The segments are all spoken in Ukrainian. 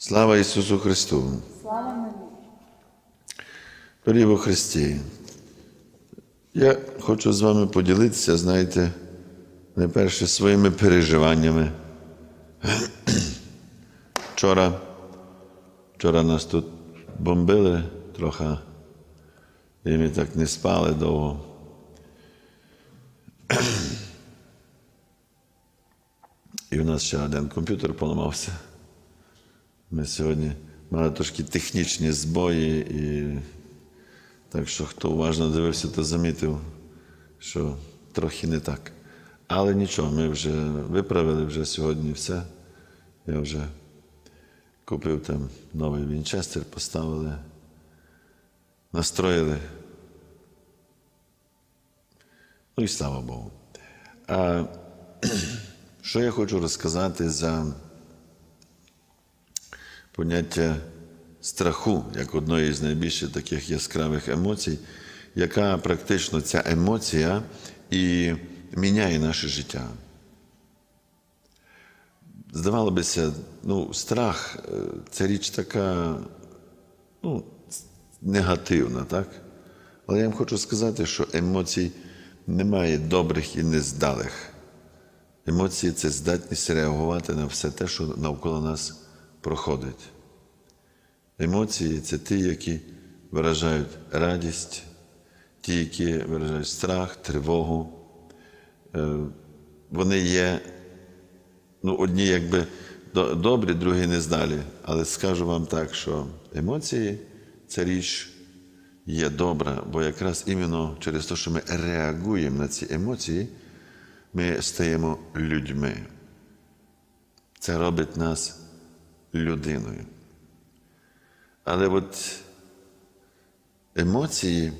Слава Ісусу Христу! Слава навіки. Дорогі Христі! Я хочу з вами поділитися, знаєте, найперше своїми переживаннями. Вчора, вчора нас тут бомбили трохи, і ми так не спали довго. І у нас ще один комп'ютер поламався. Ми сьогодні мали трошки технічні збої, і так що хто уважно дивився, то замітив, що трохи не так. Але нічого, ми вже виправили вже сьогодні все. Я вже купив там новий Вінчестер, поставили, настроїли. Ну і слава Богу. А що я хочу розказати за поняття страху як одної з найбільших таких яскравих емоцій, яка практично ця емоція і міняє наше життя. Здавалося ну, страх е, це річ така ну, негативна, так? Але я вам хочу сказати, що емоцій немає добрих і нездалих. Емоції це здатність реагувати на все те, що навколо нас проходить. Емоції це ті, які виражають радість, ті, які виражають страх, тривогу. Е, Вони є ну, одні якби добрі, другі нездалі. Але скажу вам так, що емоції це річ є добра, бо якраз іменно через те, що ми реагуємо на ці емоції, ми стаємо людьми. Це робить нас людиною. Але от емоції,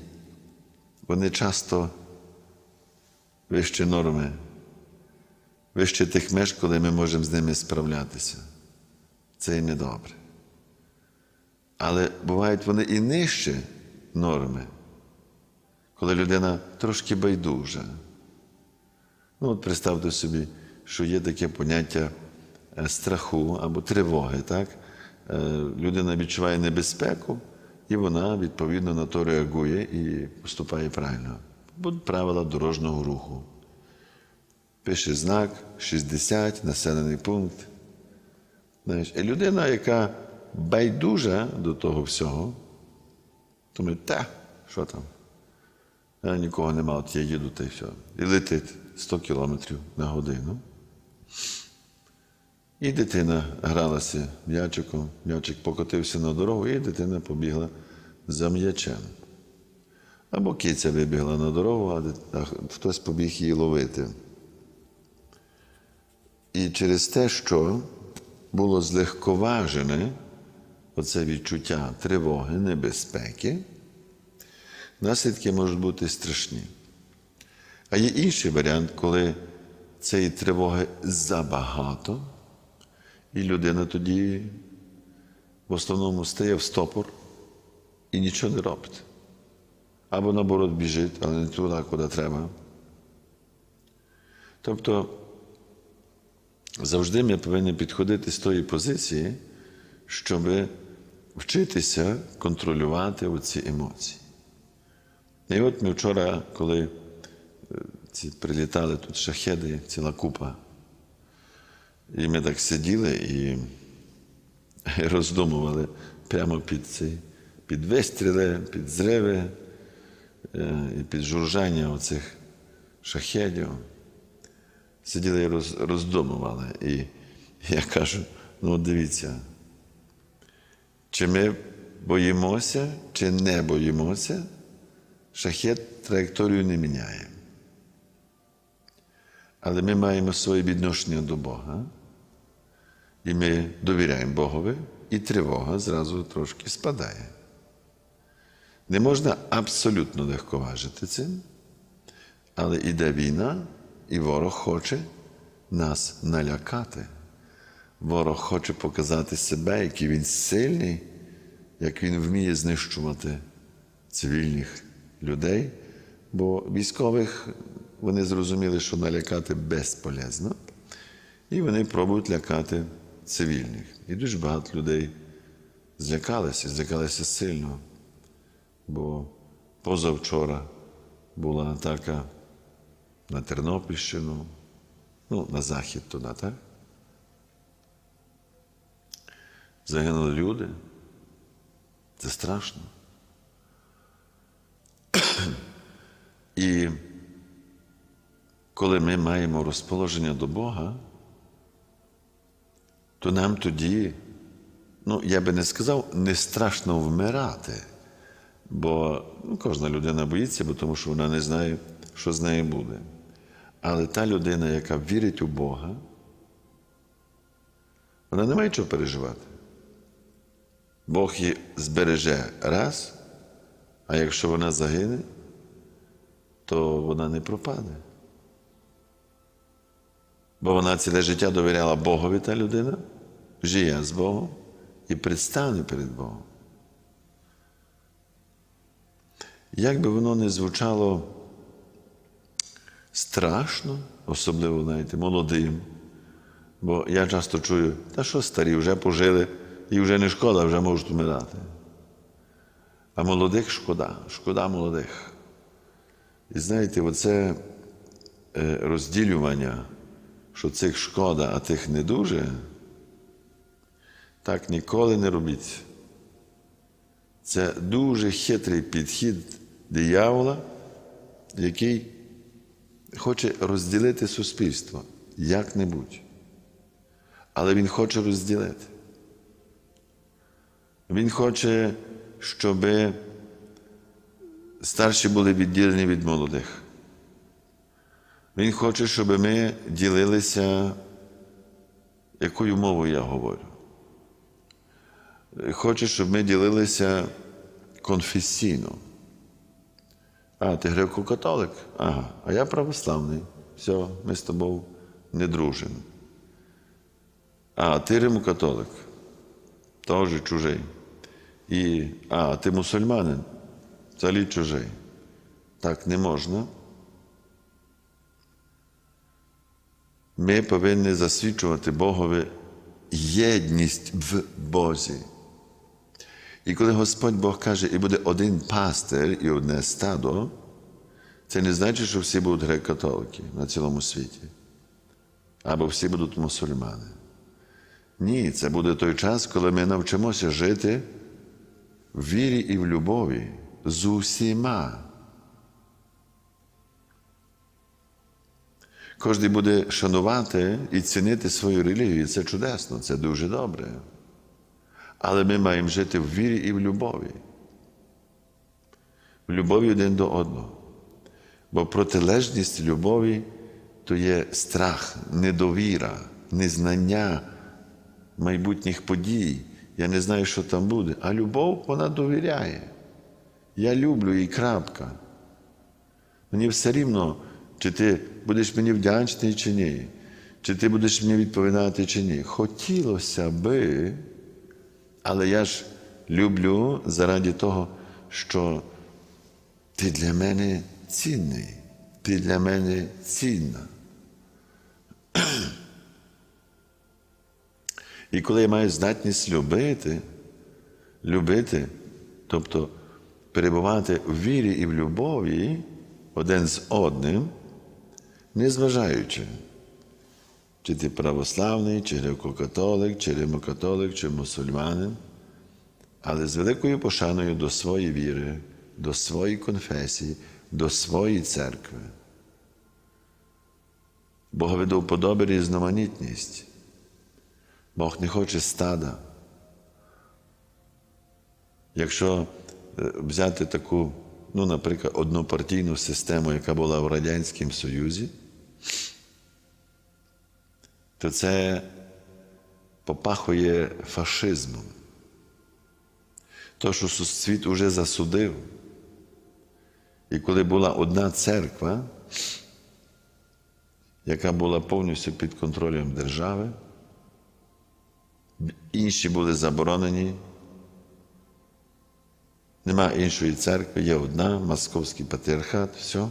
вони часто вище норми, вище тих меж, коли ми можемо з ними справлятися. Це і недобре. Але бувають вони і нижче норми, коли людина трошки байдужа. Ну, от представте собі, що є таке поняття е, страху або тривоги. Так? Е, Людина відчуває небезпеку, і вона відповідно на то реагує і поступає правильно. Будуть правила дорожнього руху. Пише знак 60, населений пункт. Знаєш, і людина, яка байдужа до того всього, думає, та, що там? А, нікого нема, от я їду та й все. І летить 100 кілометрів на годину. І дитина гралася м'ячиком, м'ячик покотився на дорогу, і дитина побігла за м'ячем. Або киця вибігла на дорогу, а хтось побіг її ловити. І через те, що було злегковажене оце відчуття тривоги, небезпеки, наслідки можуть бути страшні. А є інший варіант, коли цієї тривоги забагато, і людина тоді в основному стає в стопор і нічого не робить. Або наоборот біжить, але не туди, куди треба. Тобто завжди ми повинні підходити з тої позиції, щоб вчитися контролювати оці емоції. І от ми вчора, коли е, ці прилітали тут шахеди, ціла купа, і ми так сиділи і роздумували прямо під ці, під вистріли, під зриви е, і під журжання оцих шахедів. Сиділи і роз- роздумували. І я кажу: ну дивіться, чи ми боїмося, чи не боїмося, шахет траєкторію не міняє. Але ми маємо своє відношення до Бога, і ми довіряємо Богові, і тривога зразу трошки спадає. Не можна абсолютно легковажити цим, але іде війна, і ворог хоче нас налякати. Ворог хоче показати себе, який він сильний, як він вміє знищувати цивільних людей, бо військових вони зрозуміли, що налякати безполезно, і вони пробують лякати цивільних. І дуже багато людей злякалися, злякалися сильно, бо позавчора була атака на Тернопільщину, ну, на захід туди, так? Загинули люди. Це страшно. І коли ми маємо розположення до Бога, то нам тоді, ну, я би не сказав, не страшно вмирати. Бо ну, кожна людина боїться, бо тому що вона не знає, що з нею буде. Але та людина, яка вірить у Бога, вона не має чого переживати. Бог її збереже раз, а якщо вона загине, то вона не пропаде. Бо вона ціле життя довіряла Богові та людина, жиє з Богом і предстане перед Богом. Як би воно не звучало страшно, особливо, знаєте, молодим, бо я часто чую, та що старі, вже пожили, і вже не шкода, вже можуть вмирати. А молодих шкода, шкода молодих. І знаєте, оце е, розділювання, що цих шкода, а тих не дуже, так ніколи не робіть. Це дуже хитрий підхід диявола, який хоче розділити суспільство як-небудь. Але він хоче розділити. Він хоче, щоб старші були відділені від молодих. Він хоче, щоб ми ділилися, якою мовою я говорю. Хоче, щоб ми ділилися конфесійно. А, ти греко-католик? Ага, а я православний. Все, ми з тобою не дружимо. А, ти римокатолик, теж чужий. І, а, ти мусульманин, взагалі чужий. Так не можна. Ми повинні засвідчувати Богові єдність в Бозі. І коли Господь Бог каже, і буде один пастир і одне стадо, це не значить, що всі будуть греко-католики на цілому світі. Або всі будуть мусульмани. Ні, це буде той час, коли ми навчимося жити в вірі і в любові з усіма. Кожен буде шанувати і цінити свою релігію. Це чудесно, це дуже добре. Але ми маємо жити в вірі і в любові. В любові один до одного. Бо протилежність любові то є страх, недовіра, незнання майбутніх подій. Я не знаю, що там буде. А любов вона довіряє. Я люблю і крапка. Мені все рівно, чи ти будеш мені вдячний, чи ні, чи ти будеш мені відповідати, чи ні. Хотілося би, але я ж люблю заради того, що ти для мене цінний, ти для мене цінна. І коли я маю здатність любити, любити, тобто перебувати в вірі і в любові один з одним, незважаючи, чи ти православний, чи греко-католик, чи римокатолик, чи мусульманин, але з великою пошаною до своєї віри, до своєї конфесії, до своєї церкви. Богові до вподоби різноманітність. Бог не хоче стада. Якщо взяти таку, ну, наприклад, однопартійну систему, яка була в Радянському Союзі, то це попахує фашизмом. То, що світ уже засудив. І коли була одна церква, яка була повністю під контролем держави, інші були заборонені. Нема іншої церкви, є одна, Московський патріархат, все.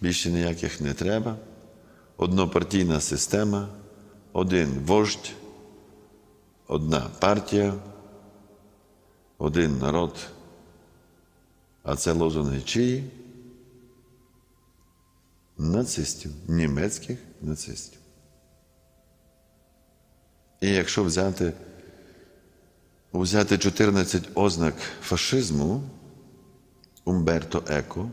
Більше ніяких не треба. Однопартійна система, один вождь, одна партія, один народ, а це лозунги чиї? Нацистів, німецьких нацистів. І якщо взяти, взяти 14 ознак фашизму Умберто Еко,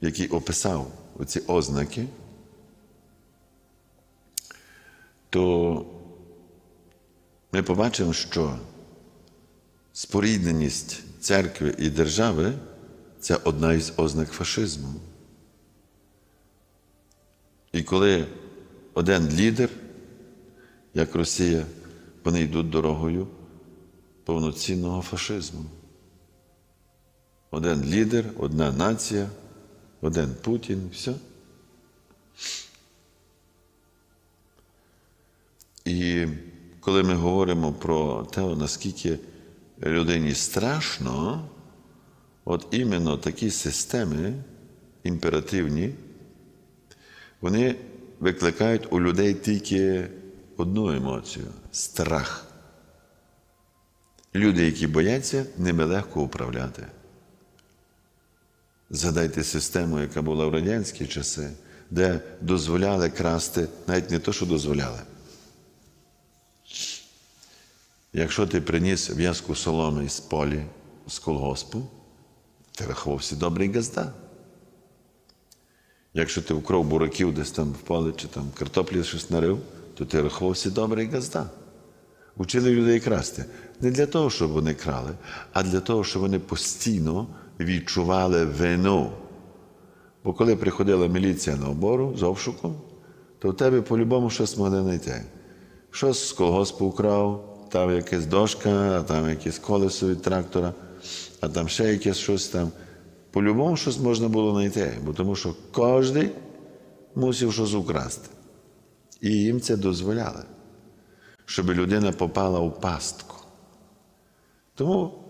який описав оці ознаки, то ми побачимо, що спорідненість церкви і держави це одна із ознак фашизму. І коли один лідер, як Росія, вони йдуть дорогою повноцінного фашизму. Один лідер, одна нація, один Путін, все. І коли ми говоримо про те, наскільки людині страшно, от іменно такі системи імперативні, вони викликають у людей тільки одну емоцію страх. Люди, які бояться, ними легко управляти. Згадайте систему, яка була в радянські часи, де дозволяли красти, навіть не то, що дозволяли. Якщо ти приніс в'язку соломи з полі, з колгоспу, ти рахувався добрий газда. Якщо ти вкрав бураків десь там в полі чи там картоплі щось нарив, то ти рахувався добрий газда. Учили людей красти. Не для того, щоб вони крали, а для того, щоб вони постійно відчували вину. Бо коли приходила міліція на обору з обшуком, то в тебе по-любому щось могли знайти. Щось з колгоспу вкрав, там якась дошка, а там якесь колесо від трактора, а там ще якесь щось там. По-любому щось можна було знайти, бо тому що кожен мусив щось украсти. І їм це дозволяли, щоб людина попала у пастку. Тому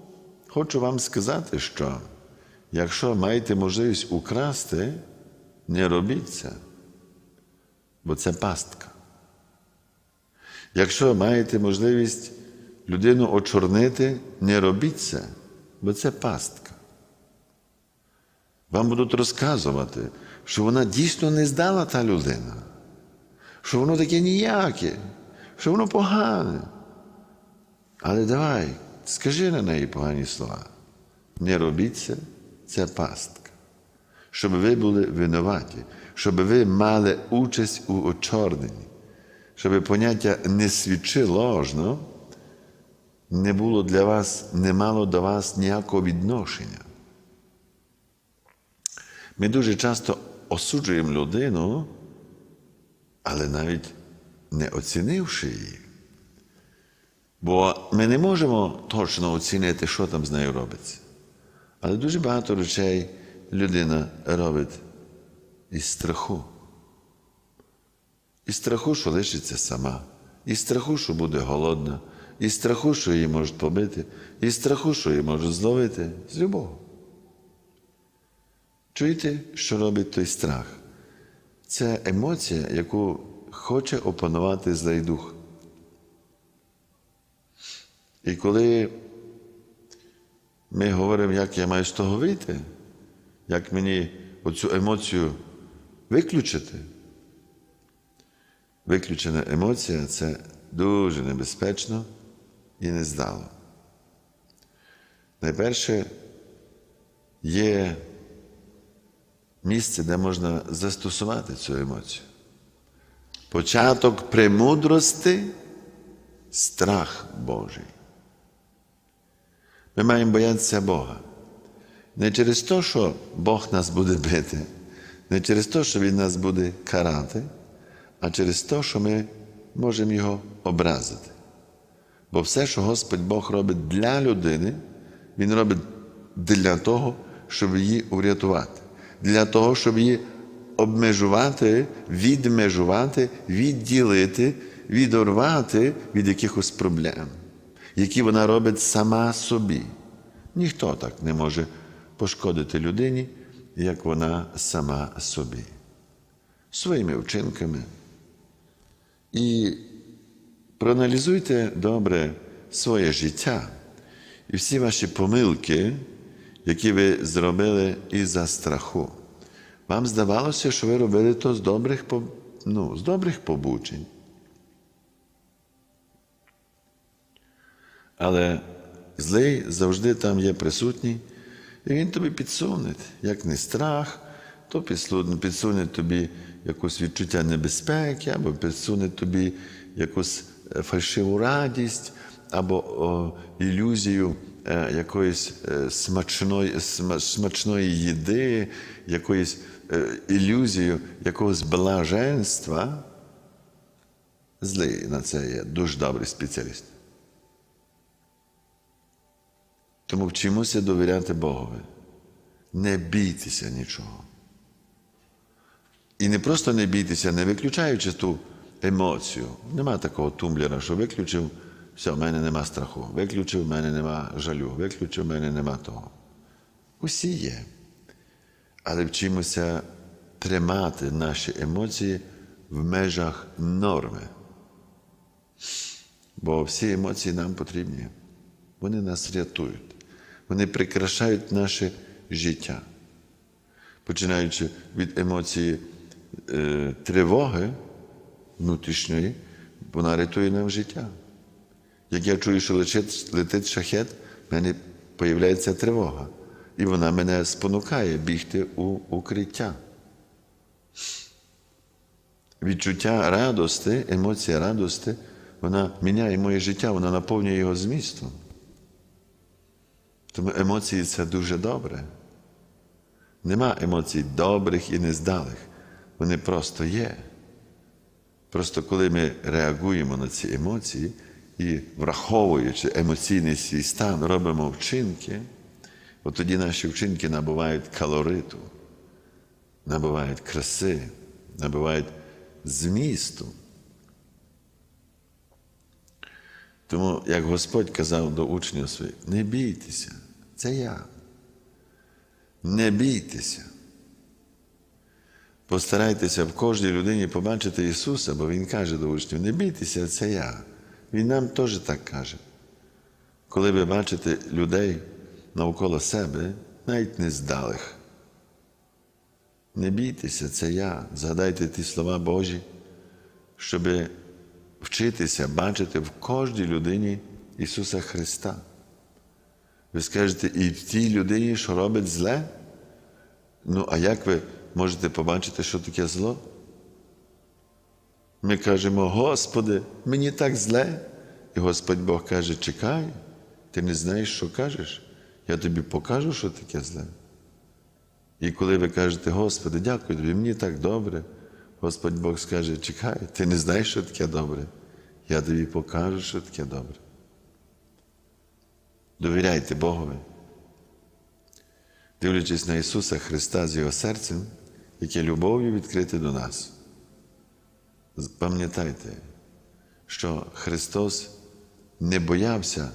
хочу вам сказати, що якщо маєте можливість украсти, не робіть це, бо це пастка. Якщо маєте можливість людину очорнити, не робіть це, бо це пастка. Вам будуть розказувати, що вона дійсно не здала та людина, що воно таке ніяке, що воно погане. Але давай, скажи на неї погані слова. Не робіть це, це пастка. Щоб ви були винуваті, щоб ви мали участь у очорненні, щоб поняття не свідчи ложно, не було для вас, не мало до вас ніякого відношення. Ми дуже часто осуджуємо людину, але навіть не оцінивши її. Бо ми не можемо точно оцінити, що там з нею робиться. Але дуже багато речей людина робить із страху. Із страху, що лишиться сама, із страху, що буде голодна, із страху, що її можуть побити, із страху, що її можуть зловити з любого. Чуєте, що робить той страх? Це емоція, яку хоче опанувати злий дух. І коли ми говоримо, як я маю з того вийти, як мені оцю емоцію виключити, виключена емоція це дуже небезпечно і нездало. Найперше є місце, де можна застосувати цю емоцію. Початок премудрости страх Божий. Ми маємо боятися Бога. Не через те, що Бог нас буде бити, не через те, що Він нас буде карати, а через те, що ми можемо Його образити. Бо все, що Господь Бог робить для людини, Він робить для того, щоб її урятувати, для того, щоб її обмежувати, відмежувати, відділити, відорвати від якихось проблем, які вона робить сама собі. Ніхто так не може пошкодити людині, як вона сама собі, своїми вчинками. І проаналізуйте добре своє життя і всі ваші помилки, які ви зробили із-за страху. Вам здавалося, що ви робили то з добрих, ну, з добрих побучень. Але злий завжди там є присутній, і він тобі підсуне, як не страх, то підсуне, тобі якусь відчуття небезпеки, або підсуне тобі якусь е, фальшиву радість, або о, ілюзію е, якоїсь е, смачної, смачної їди, якоїсь ілюзію якогось блаженства. Злий на це є дуже добрий спеціаліст. Тому вчимося довіряти Богові. Не бійтеся нічого. І не просто не бійтеся, не виключаючи ту емоцію. Нема такого тумблера, що виключив, все, в мене нема страху. Виключив, в мене нема жалю, виключив, в мене нема того. Усі є. Але вчимося тримати наші емоції в межах норми. Бо всі емоції нам потрібні. Вони нас рятують. Вони прикрашають наше життя. Починаючи від емоції е, тривоги внутрішньої, вона рятує нам життя. Як я чую, що летить, шахет, в мене появляється тривога. І вона мене спонукає бігти у укриття. Відчуття радости, емоція радости, вона міняє моє життя, вона наповнює його змістом. Тому емоції це дуже добре. Нема емоцій добрих і нездалих. Вони просто є. Просто коли ми реагуємо на ці емоції і, враховуючи емоційний свій стан, робимо вчинки, от тоді наші вчинки набувають калориту, набувають краси, набувають змісту. Тому, як Господь казав до учнів своїх, не бійтеся, це я. Не бійтеся. Постарайтеся в кожній людині побачити Ісуса, бо Він каже до учнів, не бійтеся, це я. Він нам теж так каже. Коли ви бачите людей навколо себе, навіть нездалих, не бійтеся, це я. Згадайте ті слова Божі, щоб вчитися бачити в кожній людині Ісуса Христа. Ви скажете, і в тій людині, що робить зле? Ну, а як ви можете побачити, що таке зло? Ми кажемо, Господи, мені так зле. І Господь Бог каже, чекай, ти не знаєш, що кажеш. Я тобі покажу, що таке зле. І коли ви кажете, Господи, дякую тобі, мені так добре, Господь Бог скаже, чекай, ти не знаєш, що таке добре. Я тобі покажу, що таке добре. Довіряйте Богові. Дивлячись на Ісуса Христа з Його серцем, яке любов'ю відкрите до нас. Пам'ятайте, що Христос не боявся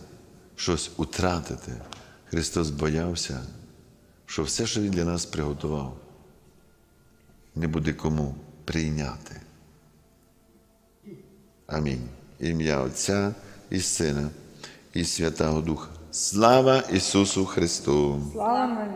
щось утратити. Христос боявся, що все, що Він для нас приготував, не буде кому прийняти. Амінь. Ім'я Отця і Сина, і Святого Духа. Слава Ісусу Христу! Слава!